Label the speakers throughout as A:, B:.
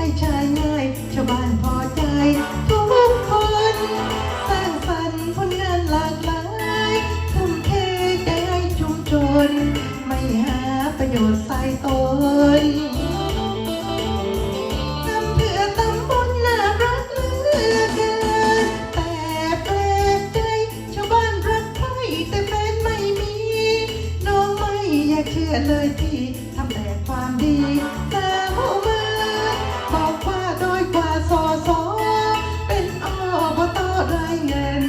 A: ได้ชายง่ายชาวบ้านพอใจ ทุกคนสร้างฟันค์ผลงานหลากหลายทุ่มเทใจชุมชน ไม่หาประโยชน์ใส่ตนทำเพื่อตำบลน่ารักเลือเกินแต่แปลกใจชาวบ้านรักใครแต่แฟนไม่มี น้องไม่ยาเชื่อเลยพี่ทำแต่ความดี สอสอเป็นอบตได้เงิน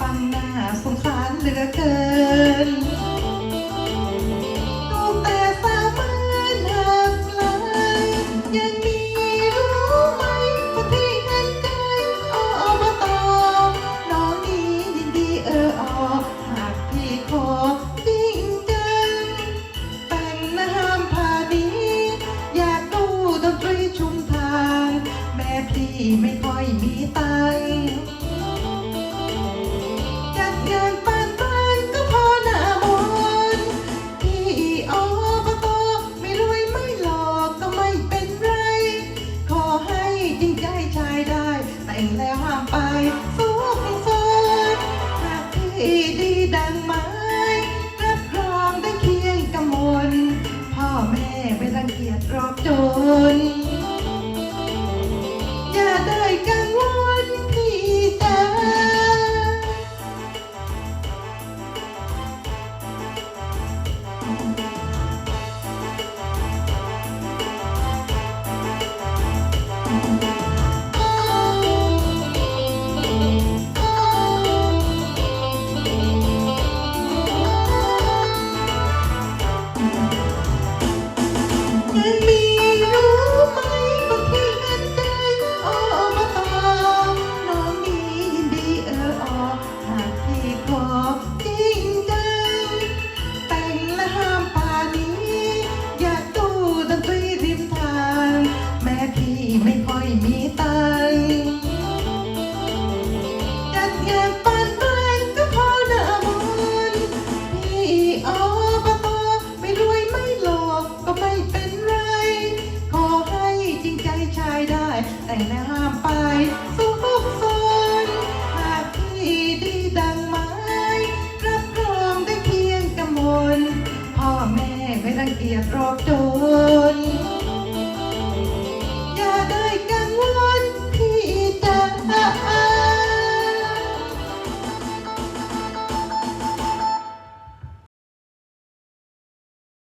A: ปังหน้าสงสารเหลือเกิน ไม่ค่อยมีตังจัดงานปานกลางก็พอหน้ามนพี่อบตไม่รวยไม่หลอกก็ไม่เป็นไร ขอให้จริงใจชายได้ แต่งแล้วห้ามไปสุขสนหากพี่ดีดังไม้รับรองได้เคียงกำมลพ่อแม่ไม่รังเกียจรอบจน งปันไปก็พอหน้ามนต์พี่อบตไม่รวยไม่หลอกก็ไม่เป็นไร ขอให้จริงใจชายได้ แต่น้ำไปสุขสนหากพี่ดีดังไม้รับรองได้เพียงกำมลพ่อแม่ไม่รังเกียจรอบจร